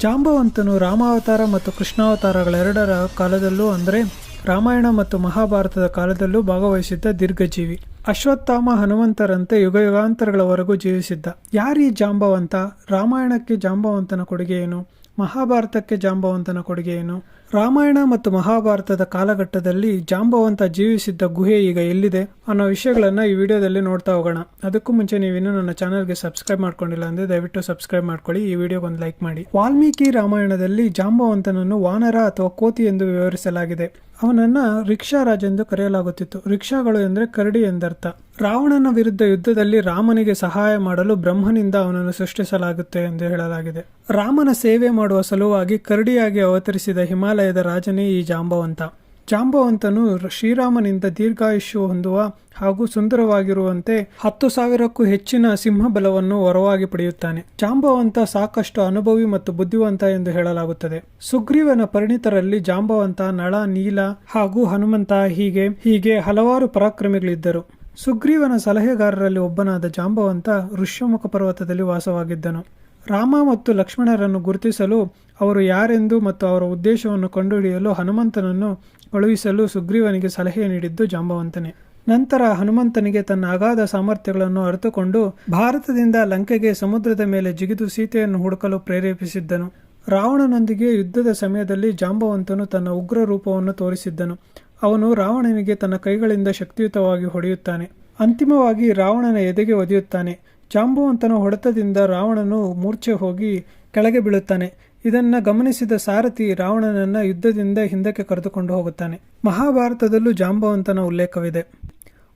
ಜಾಂಬವಂತನು ರಾಮಾವತಾರ ಮತ್ತು ಕೃಷ್ಣಾವತಾರಗಳೆರಡರ ಕಾಲದಲ್ಲೂ ಅಂದರೆ ರಾಮಾಯಣ ಮತ್ತು ಮಹಾಭಾರತದ ಕಾಲದಲ್ಲೂ ಭಾಗವಹಿಸಿದ್ದ ದೀರ್ಘಜೀವಿ. ಅಶ್ವತ್ಥಾಮ ಹನುಮಂತರಂತೆ ಯುಗ ಯುಗಾಂತರಗಳವರೆಗೂ ಜೀವಿಸಿದ್ದ. ಯಾರೀ ಜಾಂಬವಂತ? ರಾಮಾಯಣಕ್ಕೆ ಜಾಂಬವಂತನ ಕೊಡುಗೆ ಏನು ಮಹಾಭಾರತಕ್ಕೆ ಜಾಂಬವಂತನ ಕೊಡುಗೆ ಏನು ರಾಮಾಯಣ ಮತ್ತು ಮಹಾಭಾರತದ ಕಾಲಘಟ್ಟದಲ್ಲಿ ಜಾಂಬವಂತ ಜೀವಿಸಿದ್ದ ಗುಹೆ ಈಗ ಎಲ್ಲಿದೆ ಅನ್ನೋ ವಿಷಯಗಳನ್ನು ಈ ವಿಡಿಯೋದಲ್ಲಿ ನೋಡ್ತಾ ಹೋಗೋಣ. ಅದಕ್ಕೂ ಮುಂಚೆ ನೀವಿನ್ನೂ ನನ್ನ ಚಾನಲ್ಗೆ ಸಬ್ಸ್ಕ್ರೈಬ್ ಮಾಡ್ಕೊಂಡಿಲ್ಲ ಅಂದರೆ ದಯವಿಟ್ಟು ಸಬ್ಸ್ಕ್ರೈಬ್ ಮಾಡ್ಕೊಳ್ಳಿ, ಈ ವಿಡಿಯೋಗೆ ಒಂದು ಲೈಕ್ ಮಾಡಿ. ವಾಲ್ಮೀಕಿ ರಾಮಾಯಣದಲ್ಲಿ ಜಾಂಬವಂತನನ್ನು ವಾನರ ಅಥವಾ ಕೋತಿ ಎಂದು ವಿವರಿಸಲಾಗಿದೆ. ಅವನನ್ನ ರಿಕ್ಷಾ ರಾಜ ಎಂದು ಕರೆಯಲಾಗುತ್ತಿತ್ತು. ರಿಕ್ಷಾಗಳು ಎಂದರೆ ಕರಡಿ ಎಂದರ್ಥ. ರಾವಣನ ವಿರುದ್ಧ ಯುದ್ಧದಲ್ಲಿ ರಾಮನಿಗೆ ಸಹಾಯ ಮಾಡಲು ಬ್ರಹ್ಮನಿಂದ ಅವನನ್ನು ಸೃಷ್ಟಿಸಲಾಗುತ್ತೆ ಎಂದು ಹೇಳಲಾಗಿದೆ. ರಾಮನ ಸೇವೆ ಮಾಡುವ ಸಲುವಾಗಿ ಕರಡಿಯಾಗಿ ಅವತರಿಸಿದ ಹಿಮಾಲಯದ ರಾಜನೇ ಈ ಜಾಂಬವಂತ. ಜಾಂಬವಂತನು ಶ್ರೀರಾಮನಿಂದ ದೀರ್ಘಾಯುಷ್ಯ ಹೊಂದುವ ಹಾಗೂ ಸುಂದರವಾಗಿರುವಂತೆ ಹತ್ತು ಸಾವಿರಕ್ಕೂ ಹೆಚ್ಚಿನ ಸಿಂಹಬಲವನ್ನು ವರವಾಗಿ ಪಡೆಯುತ್ತಾನೆ. ಜಾಂಬವಂತ ಸಾಕಷ್ಟು ಅನುಭವಿ ಮತ್ತು ಬುದ್ಧಿವಂತ ಎಂದು ಹೇಳಲಾಗುತ್ತದೆ. ಸುಗ್ರೀವನ ಪರಿಣಿತರಲ್ಲಿ ಜಾಂಬವಂತ ನಳ, ನೀಲ ಹಾಗೂ ಹನುಮಂತ ಹೀಗೆ ಹೀಗೆ ಹಲವಾರು ಪರಾಕ್ರಮಿಗಳಿದ್ದರು. ಸುಗ್ರೀವನ ಸಲಹೆಗಾರರಲ್ಲಿ ಒಬ್ಬನಾದ ಜಾಂಬವಂತ ಋಷ್ಯಮುಖ ಪರ್ವತದಲ್ಲಿ ವಾಸವಾಗಿದ್ದನು. ರಾಮ ಮತ್ತು ಲಕ್ಷ್ಮಣರನ್ನು ಗುರುತಿಸಲು ಅವರು ಯಾರೆಂದು ಮತ್ತು ಅವರ ಉದ್ದೇಶವನ್ನು ಕಂಡುಹಿಡಿಯಲು ಹನುಮಂತನನ್ನು ಕಳುಹಿಸಲು ಸುಗ್ರೀವನಿಗೆ ಸಲಹೆ ನೀಡಿದ್ದು ಜಾಂಬವಂತನೇ. ನಂತರ ಹನುಮಂತನಿಗೆ ತನ್ನ ಅಗಾಧ ಸಾಮರ್ಥ್ಯಗಳನ್ನು ಅರಿತುಕೊಂಡು ಭಾರತದಿಂದ ಲಂಕೆಗೆ ಸಮುದ್ರದ ಮೇಲೆ ಜಿಗಿದು ಸೀತೆಯನ್ನು ಹುಡುಕಲು ಪ್ರೇರೇಪಿಸಿದ್ದನು. ರಾವಣನೊಂದಿಗೆ ಯುದ್ಧದ ಸಮಯದಲ್ಲಿ ಜಾಂಬವಂತನು ತನ್ನ ಉಗ್ರ ರೂಪವನ್ನು ತೋರಿಸಿದ್ದನು. ಅವನು ರಾವಣನಿಗೆ ತನ್ನ ಕೈಗಳಿಂದ ಶಕ್ತಿಯುತವಾಗಿ ಹೊಡೆಯುತ್ತಾನೆ. ಅಂತಿಮವಾಗಿ ರಾವಣನ ಎದೆಗೆ ಒದೆಯುತ್ತಾನೆ. ಜಾಂಬವಂತನ ಹೊಡೆತದಿಂದ ರಾವಣನು ಮೂರ್ಛೆ ಹೋಗಿ ಕೆಳಗೆ ಬೀಳುತ್ತಾನೆ. ಇದನ್ನ ಗಮನಿಸಿದ ಸಾರಥಿ ರಾವಣನನ್ನ ಯುದ್ಧದಿಂದ ಹಿಂದಕ್ಕೆ ಕರೆದುಕೊಂಡು ಹೋಗುತ್ತಾನೆ. ಮಹಾಭಾರತದಲ್ಲೂ ಜಾಂಬವಂತನ ಉಲ್ಲೇಖವಿದೆ.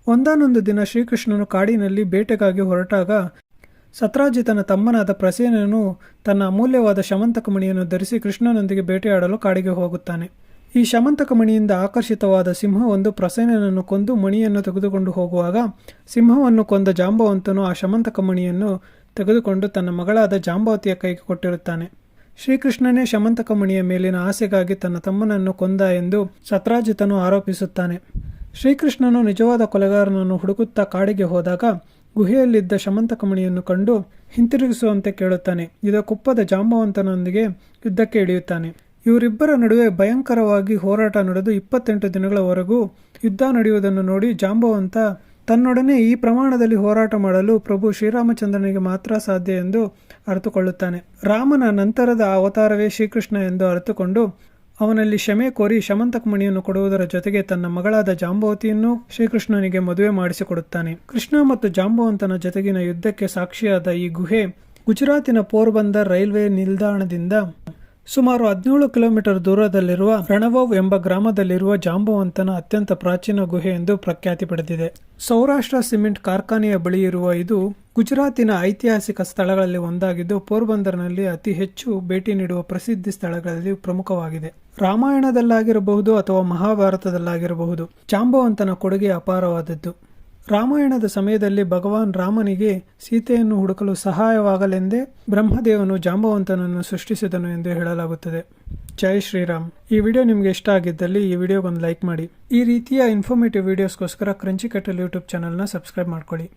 ಒಂದಾನೊಂದು ದಿನ ಶ್ರೀಕೃಷ್ಣನು ಕಾಡಿನಲ್ಲಿ ಬೇಟೆಗಾಗಿ ಹೊರಟಾಗ ಸತ್ರಾಜಿತನ ತಮ್ಮನಾದ ಪ್ರಸೇನನು ತನ್ನ ಅಮೂಲ್ಯವಾದ ಶಮಂತಕ ಮಣಿಯನ್ನು ಧರಿಸಿ ಕೃಷ್ಣನೊಂದಿಗೆ ಬೇಟೆಯಾಡಲು ಕಾಡಿಗೆ ಹೋಗುತ್ತಾನೆ. ಈ ಶಮಂತಕ ಮಣಿಯಿಂದ ಆಕರ್ಷಿತವಾದ ಸಿಂಹವೊಂದು ಪ್ರಸೇನನನ್ನು ಕೊಂದು ಮಣಿಯನ್ನು ತೆಗೆದುಕೊಂಡು ಹೋಗುವಾಗ ಸಿಂಹವನ್ನು ಕೊಂದ ಜಾಂಬವಂತನು ಆ ಶಮಂತಕ ಮಣಿಯನ್ನು ತೆಗೆದುಕೊಂಡು ತನ್ನ ಮಗಳಾದ ಜಾಂಬವತಿಯ ಕೈಗೆ ಕೊಟ್ಟಿರುತ್ತಾನೆ. ಶ್ರೀಕೃಷ್ಣನೇ ಶಮಂತಕಮಣಿಯ ಮೇಲಿನ ಆಸೆಗಾಗಿ ತನ್ನ ತಮ್ಮನನ್ನು ಕೊಂದ ಎಂದು ಸತ್ರಾಜಿತನು ಆರೋಪಿಸುತ್ತಾನೆ. ಶ್ರೀಕೃಷ್ಣನು ನಿಜವಾದ ಕೊಲೆಗಾರನನ್ನು ಹುಡುಕುತ್ತಾ ಕಾಡಿಗೆ ಹೋದಾಗ ಗುಹೆಯಲ್ಲಿದ್ದ ಶಮಂತಕಮಣಿಯನ್ನು ಕಂಡು ಹಿಂತಿರುಗಿಸುವಂತೆ ಕೇಳುತ್ತಾನೆ. ಇದಕ್ಕೊಪ್ಪದ ಜಾಂಬವಂತನೊಂದಿಗೆ ಯುದ್ಧಕ್ಕೆ ಇಳಿಯುತ್ತಾನೆ. ಇವರಿಬ್ಬರ ನಡುವೆ ಭಯಂಕರವಾಗಿ ಹೋರಾಟ ನಡೆದು ಇಪ್ಪತ್ತೆಂಟು ದಿನಗಳವರೆಗೂ ಯುದ್ಧ ನಡೆಯುವುದನ್ನು ನೋಡಿ ಜಾಂಬವಂತ ತನ್ನೊಡನೆ ಈ ಪ್ರಮಾಣದಲ್ಲಿ ಹೋರಾಟ ಮಾಡಲು ಪ್ರಭು ಶ್ರೀರಾಮಚಂದ್ರನಿಗೆ ಮಾತ್ರ ಸಾಧ್ಯ ಎಂದು ಅರಿತುಕೊಳ್ಳುತ್ತಾನೆ. ರಾಮನ ನಂತರದ ಅವತಾರವೇ ಶ್ರೀಕೃಷ್ಣ ಎಂದು ಅರಿತುಕೊಂಡು ಅವನಲ್ಲಿ ಕ್ಷಮೆ ಕೋರಿ ಶಮಂತಕಮಣಿಯನ್ನು ಕೊಡುವುದರ ಜೊತೆಗೆ ತನ್ನ ಮಗಳಾದ ಜಾಂಬವತಿಯನ್ನು ಶ್ರೀಕೃಷ್ಣನಿಗೆ ಮದುವೆ ಮಾಡಿಸಿಕೊಡುತ್ತಾನೆ. ಕೃಷ್ಣ ಮತ್ತು ಜಾಂಬವಂತನ ಜೊತೆಗಿನ ಯುದ್ಧಕ್ಕೆ ಸಾಕ್ಷಿಯಾದ ಈ ಗುಹೆ ಗುಜರಾತಿನ ಪೋರ್ಬಂದರ್ ರೈಲ್ವೆ ನಿಲ್ದಾಣದಿಂದ ಸುಮಾರು ಹದಿನೇಳು ಕಿಲೋಮೀಟರ್ ದೂರದಲ್ಲಿರುವ ರಣವೋವ್ ಎಂಬ ಗ್ರಾಮದಲ್ಲಿರುವ ಜಾಂಬವಂತನ ಅತ್ಯಂತ ಪ್ರಾಚೀನ ಗುಹೆ ಎಂದು ಪ್ರಖ್ಯಾತಿ ಪಡೆದಿದೆ. ಸೌರಾಷ್ಟ್ರ ಸಿಮೆಂಟ್ ಕಾರ್ಖಾನೆಯ ಬಳಿ ಇರುವ ಇದು ಗುಜರಾತಿನ ಐತಿಹಾಸಿಕ ಸ್ಥಳಗಳಲ್ಲಿ ಒಂದಾಗಿದ್ದು, ಪೋರ್ಬಂದರ್ನಲ್ಲಿ ಅತಿ ಹೆಚ್ಚು ಭೇಟಿ ನೀಡುವ ಪ್ರಸಿದ್ಧಿ ಸ್ಥಳಗಳಲ್ಲಿ ಪ್ರಮುಖವಾಗಿದೆ. ರಾಮಾಯಣದಲ್ಲಾಗಿರಬಹುದು ಅಥವಾ ಮಹಾಭಾರತದಲ್ಲಾಗಿರಬಹುದು, ಜಾಂಬವಂತನ ಕೊಡುಗೆ ಅಪಾರವಾದದ್ದು. ರಾಮಾಯಣದ ಸಮಯದಲ್ಲಿ ಭಗವಾನ್ ರಾಮನಿಗೆ ಸೀತೆಯನ್ನು ಹುಡುಕಲು ಸಹಾಯವಾಗಲೆಂದೇ ಬ್ರಹ್ಮದೇವನು ಜಾಂಬವಂತನನ್ನು ಸೃಷ್ಟಿಸಿದನು ಎಂದು ಹೇಳಲಾಗುತ್ತದೆ. ಜೈ ಶ್ರೀರಾಮ್. ಈ ವಿಡಿಯೋ ನಿಮಗೆ ಇಷ್ಟ ಆಗಿದ್ದಲ್ಲಿ ಈ ವಿಡಿಯೋಗೊಂದು ಲೈಕ್ ಮಾಡಿ. ಈ ರೀತಿಯ ಇನ್ಫಾರ್ಮೇಟಿವ್ ವಿಡಿಯೋಸ್ಗೋಸ್ಕರ ಕ್ರಂಚಿ ಕಟಲ್ ಯೂಟ್ಯೂಬ್ ಚಾನಲ್ನ ಸಬ್ಸ್ಕ್ರೈಬ್ ಮಾಡ್ಕೊಳ್ಳಿ.